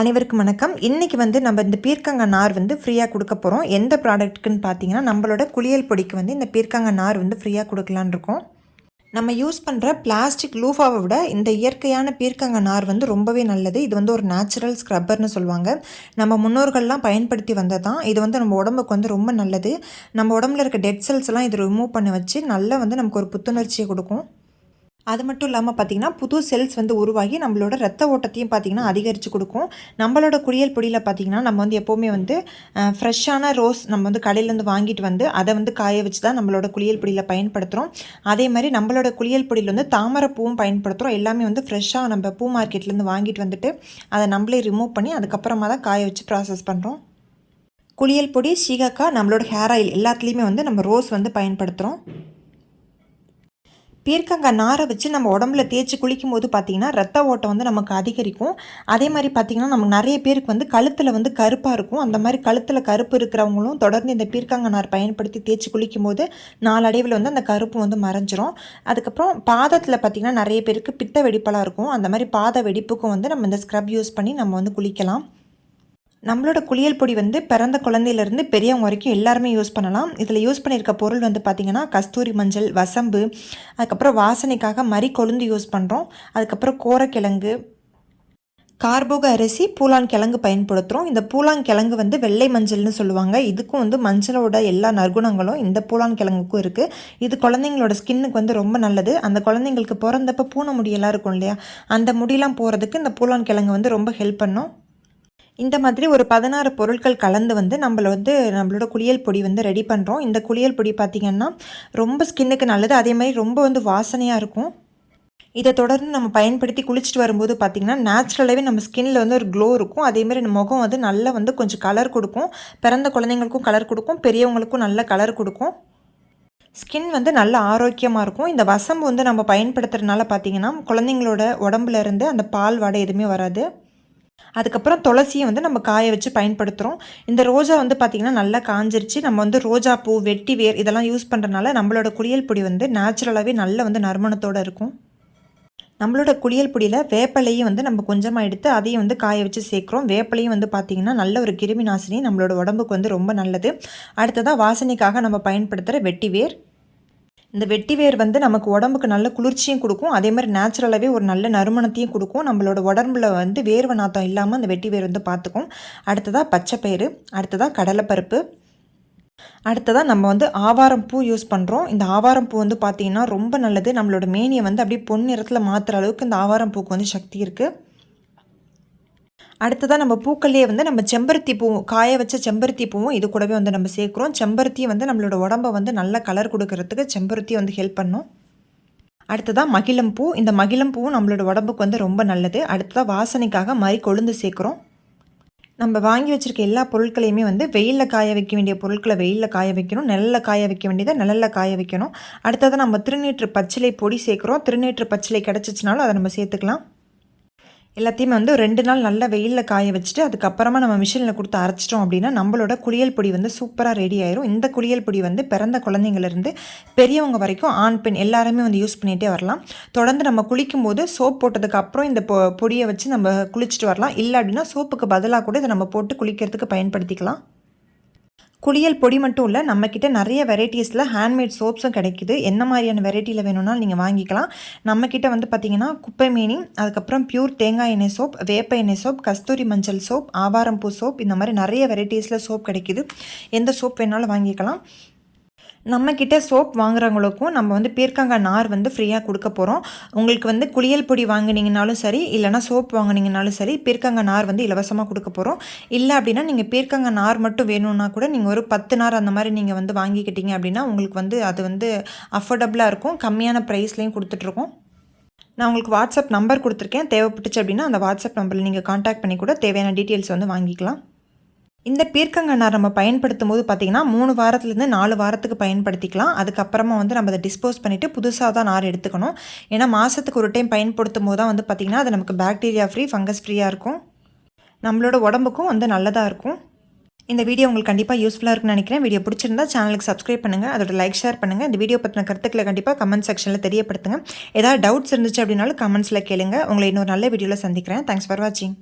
அனைவருக்கும் வணக்கம். இன்றைக்கி வந்து நம்ம இந்த பீர்க்கங்க நார் வந்து ஃப்ரீயாக கொடுக்க போகிறோம் எந்த ப்ராடக்ட்டுக்குன்னு பார்த்தீங்கன்னா நம்மளோட குளியல் பொடிக்கு வந்து இந்த பீர்க்கங்க நார் வந்து ஃப்ரீயாக கொடுக்கலான் இருக்கோம். நம்ம யூஸ் பண்ணுற பிளாஸ்டிக் லூஃபாவை விட இந்த இயற்கையான பீர்க்கங்க நார் வந்து ரொம்பவே நல்லது. இது வந்து ஒரு நேச்சுரல் ஸ்க்ரப்பர்னு சொல்லுவாங்க. நம்ம முன்னோர்கள்லாம் பயன்படுத்தி வந்தது தான் இது வந்து நம்ம உடம்புக்கு வந்து ரொம்ப நல்லது. நம்ம உடம்புல இருக்க டெட் செல்ஸ் எல்லாம் இது ரிமூவ் பண்ண வச்சு நல்லா வந்து நமக்கு ஒரு புத்துணர்ச்சியை கொடுக்கும். அது மட்டும் இல்லாமல் பார்த்திங்கன்னா புது செல்ஸ் வந்து உருவாகி நம்மளோட ரத்த ஓட்டத்தையும் பார்த்திங்கன்னா அதிகரித்து கொடுக்கும். நம்மளோட குளியல் பொடியில் பார்த்திங்கன்னா நம்ம வந்து எப்போவுமே வந்து ஃப்ரெஷ்ஷான ரோஸ் நம்ம வந்து கடையிலேருந்து வாங்கிட்டு வந்து அதை வந்து காய வச்சு தான் நம்மளோட குளியல் பொடியில் பயன்படுத்துகிறோம் அதே மாதிரி நம்மளோட குளியல் பொடியில் வந்து தாமரை பூவும் பயன்படுத்துகிறோம் எல்லாமே வந்து ஃப்ரெஷ்ஷாக நம்ம பூ மார்க்கெட்லேருந்து வாங்கிட்டு வந்துட்டு அதை நம்மளே ரிமூவ் பண்ணி அதுக்கப்புறமா தான் காய வச்சு ப்ராசஸ் பண்ணுறோம் குளியல் பொடி சீகக்காய் நம்மளோட ஹேர் ஆயில் எல்லாத்துலேயுமே வந்து நம்ம ரோஸ் வந்து பயன்படுத்துகிறோம் பீர்க்கங்காய் நாரை வச்சு நம்ம உடம்புல தேய்ச்சி குளிக்கும் போது பார்த்திங்கன்னா ரத்த ஓட்டம் வந்து நமக்கு அதிகரிக்கும். அதே மாதிரி பார்த்திங்கன்னா நமக்கு நிறைய பேருக்கு வந்து கழுத்தில் வந்து கருப்பாக இருக்கும். அந்த மாதிரி கழுத்தில் கருப்பு இருக்கிறவங்களும் தொடர்ந்து இந்த பீர்க்கங்காய் நார் பயன்படுத்தி தேய்ச்சி குளிக்கும் போது நாளடைவில் வந்து அந்த கருப்பு வந்து மறைஞ்சிரும். அதுக்கப்புறம் பாதத்தில் பார்த்திங்கன்னா நிறைய பேருக்கு பித்த வெடிப்பெல்லாம் இருக்கும். அந்த மாதிரி பாத வெடிப்புக்கும் வந்து நம்ம இந்த ஸ்க்ரப் யூஸ் பண்ணி நம்ம வந்து குளிக்கலாம். நம்மளோட குளியல் பொடி வந்து பிறந்த குழந்தையிலேருந்து பெரியவங்க வரைக்கும் எல்லாருமே யூஸ் பண்ணலாம். இதில் யூஸ் பண்ணியிருக்க பொருள் வந்து பார்த்திங்கன்னா கஸ்தூரி மஞ்சள் வசம்பு அதுக்கப்புறம் வாசனைக்காக மறி கொழுந்து யூஸ் பண்ணுறோம் அதுக்கப்புறம் கோரக்கிழங்கு கார்போக அரிசி பூலான் கிழங்கு பயன்படுத்துகிறோம் இந்த பூலான் கிழங்கு வந்து வெள்ளை மஞ்சள்னு சொல்லுவாங்க. இதுக்கும் வந்து மஞ்சளோட எல்லா நற்குணங்களும் இந்த பூலான் கிழங்குக்கும் இருக்குது இது குழந்தைங்களோட ஸ்கின்னுக்கு வந்து ரொம்ப நல்லது. அந்த குழந்தைங்களுக்கு பிறந்தப்போ பூனை முடியெல்லாம் இருக்கும் இல்லையா? அந்த முடியெல்லாம் போகிறதுக்கு இந்த பூலான் கிழங்கு வந்து ரொம்ப ஹெல்ப் பண்ணும். இந்த மாதிரி ஒரு பதினாறு பொருட்கள் கலந்து வந்து நம்மளை வந்து நம்மளோட குளியல் பொடி வந்து ரெடி பண்ணுறோம் இந்த குளியல் பொடி பார்த்திங்கன்னா ரொம்ப ஸ்கின்னுக்கு நல்லது. அதே மாதிரி ரொம்ப வந்து வாசனையாக இருக்கும். இதை தொடர்ந்து நம்ம பயன்படுத்தி குளிச்சுட்டு வரும்போது பார்த்திங்கன்னா நேச்சுரலாகவே நம்ம ஸ்கின்னில் வந்து ஒரு க்ளோ இருக்கும். அதேமாதிரி நம்ம முகம் வந்து நல்லா வந்து கொஞ்சம் கலர் கொடுக்கும். பிறந்த குழந்தைங்களுக்கும் கலர் கொடுக்கும். பெரியவங்களுக்கும் நல்ல கலர் கொடுக்கும். ஸ்கின் வந்து நல்ல ஆரோக்கியமாக இருக்கும். இந்த வசம்பு வந்து நம்ம பயன்படுத்துறதுனால பார்த்திங்கன்னா குழந்தைங்களோட உடம்புலேருந்து அந்த பால் வாடை எதுவுமே வராது. அதுக்கப்புறம் துளசியை வந்து நம்ம காய வச்சு பயன்படுத்துகிறோம் இந்த ரோஜா வந்து பார்த்திங்கன்னா நல்லா காஞ்சிருச்சு. நம்ம வந்து ரோஜா பூ வெட்டி வேர் இதெல்லாம் யூஸ் பண்ணுறதுனால நம்மளோட குளியல் பொடி வந்து நேச்சுரலாகவே நல்ல வந்து நறுமணத்தோடு இருக்கும். நம்மளோட குளியல் பொடியில் வேப்பலையும் வந்து நம்ம கொஞ்சமாக எடுத்து அதையும் வந்து காய வச்சு சேர்க்குறோம். வேப்பலையும் வந்து பார்த்திங்கன்னா நல்ல ஒரு கிருமி நாசினி நம்மளோட உடம்புக்கு வந்து ரொம்ப நல்லது. அடுத்ததாக வாசனைக்காக நம்ம பயன்படுத்துகிற வெட்டி வேர். இந்த வெட்டி வேர் வந்து நமக்கு உடம்புக்கு நல்ல குளிர்ச்சியும் கொடுக்கும். அதே மாதிரி நேச்சுரலாகவே ஒரு நல்ல நறுமணத்தையும் கொடுக்கும். நம்மளோட உடம்புல வந்து வேர்வை நாத்தம் இல்லாமல் அந்த வெட்டி வேர் வந்து பார்த்துக்கும். அடுத்ததாக பச்சைப்பயிறு அடுத்ததாக கடலைப்பருப்பு அடுத்ததாக நம்ம வந்து ஆவாரம் பூ யூஸ் பண்ணுறோம் இந்த ஆவாரம் பூ வந்து பார்த்திங்கன்னா ரொம்ப நல்லது. நம்மளோட மேனியை வந்து அப்படியே பொன் நிறத்தில் மாற்றுற அளவுக்கு இந்த ஆவாரம் பூக்கு வந்து சக்தி இருக்குது அடுத்ததாக நம்ம பூக்கள்லேயே வந்து நம்ம செம்பருத்தி பூ காய வச்ச செம்பருத்தி பூவும் இது கூடவே வந்து நம்ம சேர்க்குறோம். செம்பருத்தி வந்து நம்மளோட உடம்பை வந்து நல்ல கலர் கொடுக்கறதுக்கு செம்பருத்தி வந்து ஹெல்ப் பண்ணும். அடுத்ததாக மகிழம் பூ. இந்த மகிழம் பூவும் நம்மளோட உடம்புக்கு வந்து ரொம்ப நல்லது. அடுத்ததாக வாசனைக்காக மாதிரி கொழுந்து சேர்க்குறோம். நம்ம வாங்கி வச்சுருக்க எல்லா பொருட்களையுமே வந்து வெயிலில் காய வைக்க வேண்டிய பொருட்களை வெயிலில் காய வைக்கணும். நெல்லில் காய வைக்க வேண்டியதை நெல்லில் காய வைக்கணும். அடுத்ததாக நம்ம திருநீற்று பச்சிலை பொடி சேர்க்குறோம். திருநீற்று பச்சிலை கிடச்சிச்சினாலும் அதை நம்ம சேர்த்துக்கலாம். எல்லாத்தையுமே வந்து ரெண்டு நாள் நல்லா வெயிலில் காய வச்சுட்டு அதுக்கப்புறமா நம்ம மிஷினில் கொடுத்து அரைச்சிட்டோம் அப்படின்னா நம்மளோட குளியல் பொடி வந்து சூப்பராக ரெடி ஆயிரும். இந்த குளியல் பொடி வந்து பிறந்த குழந்தைங்கள்லேருந்து பெரியவங்க வரைக்கும் ஆண் பெண் எல்லாருமே வந்து யூஸ் பண்ணிகிட்டே வரலாம். தொடர்ந்து நம்ம குளிக்கும் போது சோப் போட்டதுக்கு அப்புறம் இந்த பொ பொடியை வச்சு நம்ம குளிச்சுட்டு வரலாம். இல்லை அப்படின்னா சோப்புக்கு பதிலாக கூட இதை நம்ம போட்டு குளிக்கிறதுக்கு பயன்படுத்திக்கலாம். குளியல் பொடி மட்டும் இல்லை நம்மக்கிட்ட நிறைய வெரைட்டிஸில் ஹேண்ட்மேட் சோப்ஸும் கிடைக்குது. என்ன மாதிரியான வெரைட்டியில் வேணும்னாலும் நீங்கள் வாங்கிக்கலாம். நம்மக்கிட்ட வந்து பார்த்திங்கன்னா குப்பை மீனி அதுக்கப்புறம் பியூர் தேங்காய் எண்ணெய் சோப் வேப்ப எண்ணெய் சோப் கஸ்தூரி மஞ்சள் சோப் ஆவாரம்பூ சோப் இந்த மாதிரி நிறைய வெரைட்டிஸில் சோப் கிடைக்குது. எந்த சோப் வேணாலும் வாங்கிக்கலாம். நம்மக்கிட்ட சோப் வாங்குறவங்களுக்கும் நம்ம வந்து பீர்க்கங்காய் நார் வந்து ஃப்ரீயாக கொடுக்க போகிறோம் உங்களுக்கு வந்து குளியல் பொடி வாங்கினீங்கனாலும் சரி இல்லைனா சோப் வாங்கினீங்கனாலும் சரி பீர்க்கங்காய் நார் வந்து இலவசமாக கொடுக்க போகிறோம் இல்லை அப்படின்னா நீங்கள் பீர்க்கங்காய் நார் மட்டும் வேணும்னா கூட நீங்கள் ஒரு பத்து நார் அந்த மாதிரி நீங்கள் வந்து வாங்கிக்கிட்டீங்க அப்படின்னா உங்களுக்கு வந்து அது வந்து அஃபோர்டபுளாக இருக்கும். கம்மியான ப்ரைஸ்லேயும் கொடுத்துட்ருக்கோம். நான் உங்களுக்கு வாட்ஸ்அப் நம்பர் கொடுத்துருக்கேன். தேவைப்பட்டுச்சு அப்படின்னா அந்த வாட்ஸ்அப் நம்பரில் நீங்கள் காண்டாக்ட் பண்ணி கூட தேவையான டீட்டெயில்ஸ் வந்து வாங்கிக்கலாம். இந்த பீர்க்கங்கண்ணார் நம்ம பயன்படுத்தும் போது பார்த்திங்கன்னா மூணு வாரத்துலேருந்து நாலு வாரத்துக்கு பயன்படுத்திக்கலாம். அதுக்கப்புறமா வந்து நம்ம அதை டிஸ்போஸ் பண்ணிவிட்டு புதுசாக தான் நார் எடுத்துக்கணும். ஏன்னா மாதத்துக்கு ஒரு டைம் பயன்படுத்தும் போது தான் வந்து பார்த்திங்கன்னா அது நமக்கு பாக்டீரியா ஃப்ரீ ஃபங்கஸ் ஃப்ரீயாக இருக்கும். நம்மளோட உடம்புக்கும் வந்து நல்லதாக இருக்கும். இந்த வீடியோ உங்களுக்கு கண்டிப்பாக யூஸ்ஃபுல்லாக இருக்குன்னு நினைக்கிறேன். வீடியோ பிடிச்சிருந்தா சேனலுக்கு சப்ஸ்கிரைப் பண்ணுங்கள் அதோட லைக் ஷேர் பண்ணுங்கள் இந்த வீடியோ பற்றின கருத்துக்களை கண்டிப்பாக கமெண்ட் செக்ஷனில் தெரியப்படுத்துங்க. ஏதாவது டவுட்ஸ் இருந்துச்சு அப்படின்னாலும் கமெண்ட்ஸில் கேளுங்க. உங்களை இன்னொரு நல்ல வீடியோவில் சந்திக்கிறேன். தேங்க்ஸ் ஃபார் வாட்சிங்